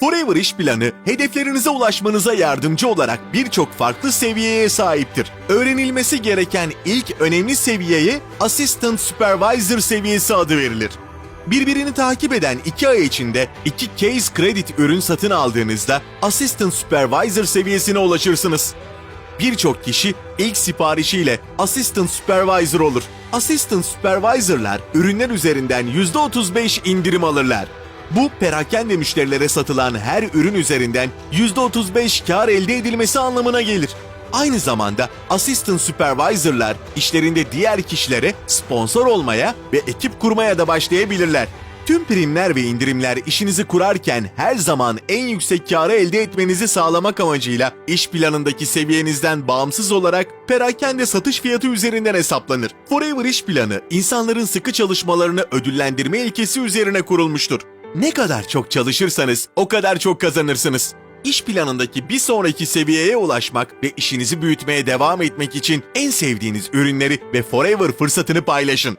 Forever İş Planı, hedeflerinize ulaşmanıza yardımcı olarak birçok farklı seviyeye sahiptir. Öğrenilmesi gereken ilk önemli seviyeye Assistant Supervisor seviyesi adı verilir. Birbirini takip eden iki ay içinde iki case credit ürün satın aldığınızda Assistant Supervisor seviyesine ulaşırsınız. Birçok kişi ilk siparişiyle Assistant Supervisor olur. Assistant Supervisor'lar ürünler üzerinden %35 indirim alırlar. Bu perakende müşterilere satılan her ürün üzerinden %35 kar elde edilmesi anlamına gelir. Aynı zamanda Assistant Supervisor'lar işlerinde diğer kişilere sponsor olmaya ve ekip kurmaya da başlayabilirler. Tüm primler ve indirimler işinizi kurarken her zaman en yüksek karı elde etmenizi sağlamak amacıyla iş planındaki seviyenizden bağımsız olarak perakende satış fiyatı üzerinden hesaplanır. Forever İş Planı, insanların sıkı çalışmalarını ödüllendirme ilkesi üzerine kurulmuştur. Ne kadar çok çalışırsanız o kadar çok kazanırsınız. İş planındaki bir sonraki seviyeye ulaşmak ve işinizi büyütmeye devam etmek için en sevdiğiniz ürünleri ve Forever fırsatını paylaşın.